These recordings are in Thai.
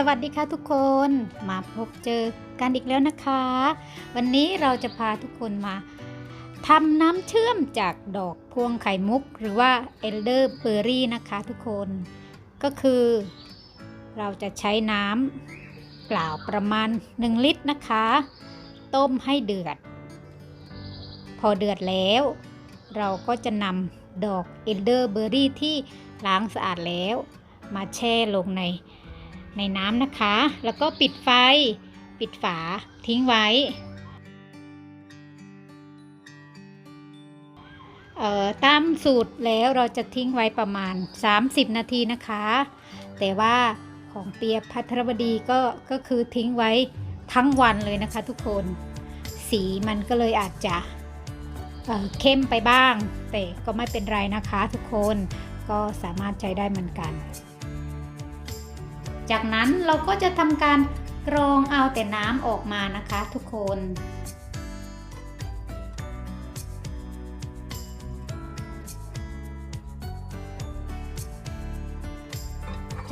สวัสดีค่ะทุกคนมาพบเจอกันอีกแล้วนะคะ วันนี้เราจะพาทุกคนมาทำน้ำเชื่อมจากดอกพวงไข่มุก หรือว่าเอลเดอร์เบอรี่นะคะทุกคนก็คือเราจะใช้น้ำเปล่าประมาณ 1 ลิตรนะคะ ต้มให้เดือด พอเดือดแล้ว เราก็จะนำดอกเอลเดอร์เบอรี่ที่ล้างสะอาดแล้ว มาแช่ลงใน ในน้ำนะคะ แล้วก็ปิดไฟ ปิดฝาทิ้งไว้เอ่อตามสูตรแล้วเราจะทิ้งไว้ประมาณ 30 นาทีนะคะ แต่ว่าของเปียพัทรบดีก็ก็คือทิ้งไว้ทั้งวันเลยนะคะทุกคน สีมันก็เลยอาจจะเอ่อเข้มไปบ้าง แต่ก็ไม่เป็นไรนะคะทุกคนก็สามารถใช้ได้เหมือนกัน จากนั้นเราก็จะทำการกรองเอาแต่น้ำออกมานะคะทุกคน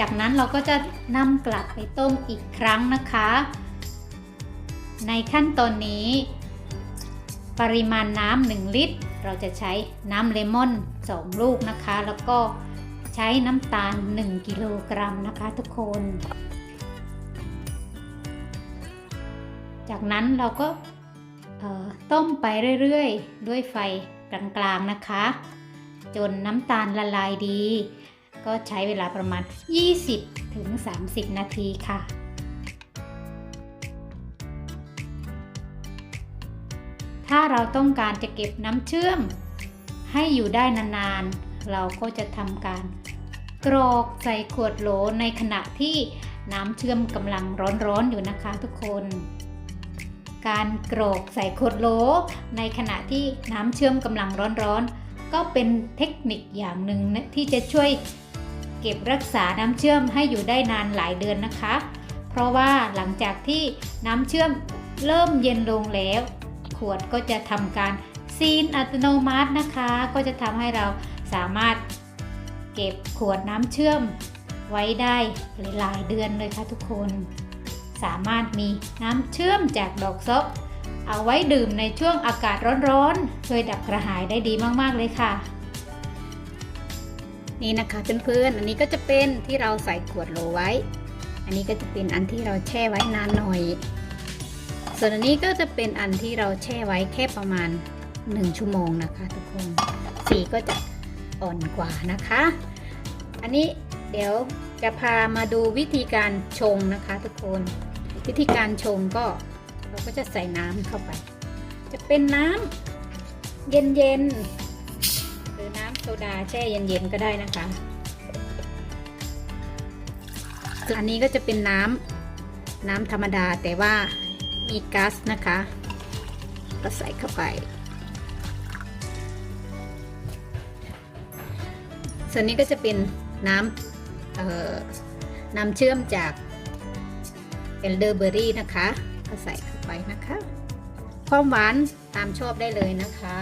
จากนั้นเราก็จะนำกลับไปต้มอีกครั้งนะคะ ในขั้นตอนนี้ ปริมาณน้ำ1ลิตร เราจะใช้น้ำเลมอน 2 ลูกนะคะ แล้วก็ ใช้น้ำตาล 1 กิโลกรัมนะคะทุกคน จากนั้นเราก็ต้มไปเรื่อยๆ ด้วยไฟกลางๆนะคะ จนน้ำตาลละลายดี ก็ใช้เวลาประมาณ 20 ถึง 30 นาทีค่ะถ้าเราต้องการจะเก็บน้ำเชื่อมให้อยู่ได้นานๆ เราก็จะทำการกรอกใส่ขวดโหลในขณะที่น้ำเชื่อมกำลังร้อนๆอยู่นะคะทุกคน การกรอกใส่ขวดโหลในขณะที่น้ำเชื่อมกำลังร้อนๆ ก็เป็นเทคนิคอย่างหนึ่งนะที่จะช่วยเก็บรักษาน้ำเชื่อมให้อยู่ได้นานหลายเดือนนะคะ เพราะว่าหลังจากที่น้ำเชื่อมเริ่มเย็นลงแล้ว ขวดก็จะทำการซีนอัตโนมัตินะคะ ก็จะทำให้เรา สามารถเก็บขวดน้ำเชื่อมไว้ได้หลายเดือนเลยค่ะทุกคน สามารถมีน้ำเชื่อมจากดอกซบเอาไว้ดื่มในช่วงอากาศร้อนๆ ช่วยดับกระหายได้ดีมากๆเลยค่ะ นี่นะคะเพื่อนๆ อันนี้ก็จะเป็นที่เราใส่ขวดโหลไว้ อันนี้ก็จะเป็นอันที่เราแช่ไว้นานหน่อย ส่วนอันนี้ก็จะเป็นอันที่เราแช่ไว้แค่ประมาณ 1 ชั่วโมงนะคะทุกคน สีก็จะ อ่อนกว่านะคะ อันนี้เดี๋ยวจะพามาดูวิธีการชงนะคะทุกคน วิธีการชงก็เราก็จะใส่น้ำเข้าไป จะเป็นน้ำเย็นๆหรือน้ำโซดาแช่เย็นๆก็ได้นะคะอันนี้ก็จะเป็นน้ำน้ำธรรมดาแต่ว่ามีก๊าซนะคะ ก็ใส่เข้าไป ส่วนนี้ก็จะเป็นน้ำน้ำเชื่อมจากเอลเดอร์เบอรี่นะคะ ก็ใส่เข้าไปนะคะ ความหวานตามชอบได้เลยนะคะ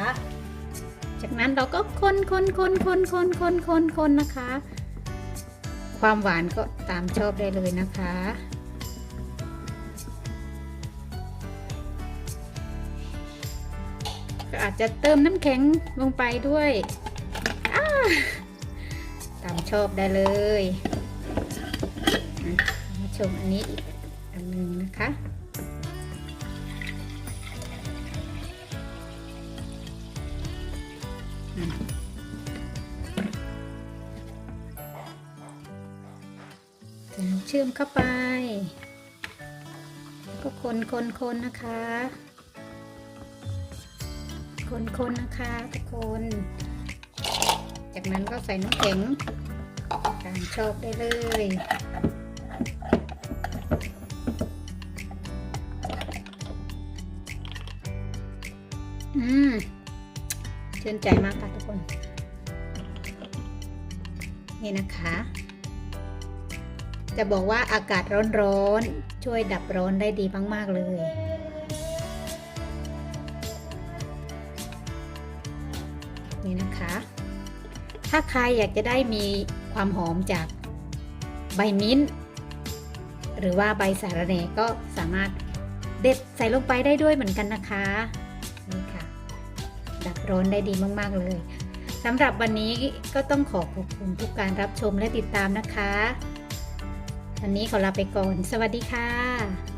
จากนั้นเราก็คนคนคนคนคนคนคนคนนะคะ ความหวานก็ตามชอบได้เลยนะคะก็อาจจะเติมน้ำแข็งลงไปด้วย ตามชอบได้เลยมาชมอันนี้อีกอันหนึ่งนะคะเชื่อมเข้าไป ก็คนคนคนนะคะ คนคนนะคะทุกคน จากนั้นก็ใส่น้ำแข็งตามชอบได้เลยอืมชื่นใจมากค่ะทุกคน นี่นะคะ จะบอกว่าอากาศร้อนๆ ช่วยดับร้อนได้ดีมาก ๆ เลยนี่นะคะ ถ้าใครอยากจะได้มีความหอมจากใบมิ้นท์หรือว่าใบสาระแหน่ก็สามารถเด็ดใส่ลงไปได้ด้วยเหมือนกันนะคะนี่ค่ะ ดับร้อนได้ดีมาก ๆ เลยสำหรับวันนี้ก็ต้องขอขอบคุณทุกการรับชมและติดตามนะคะ วันนี้ขอลาไปก่อน สวัสดีค่ะ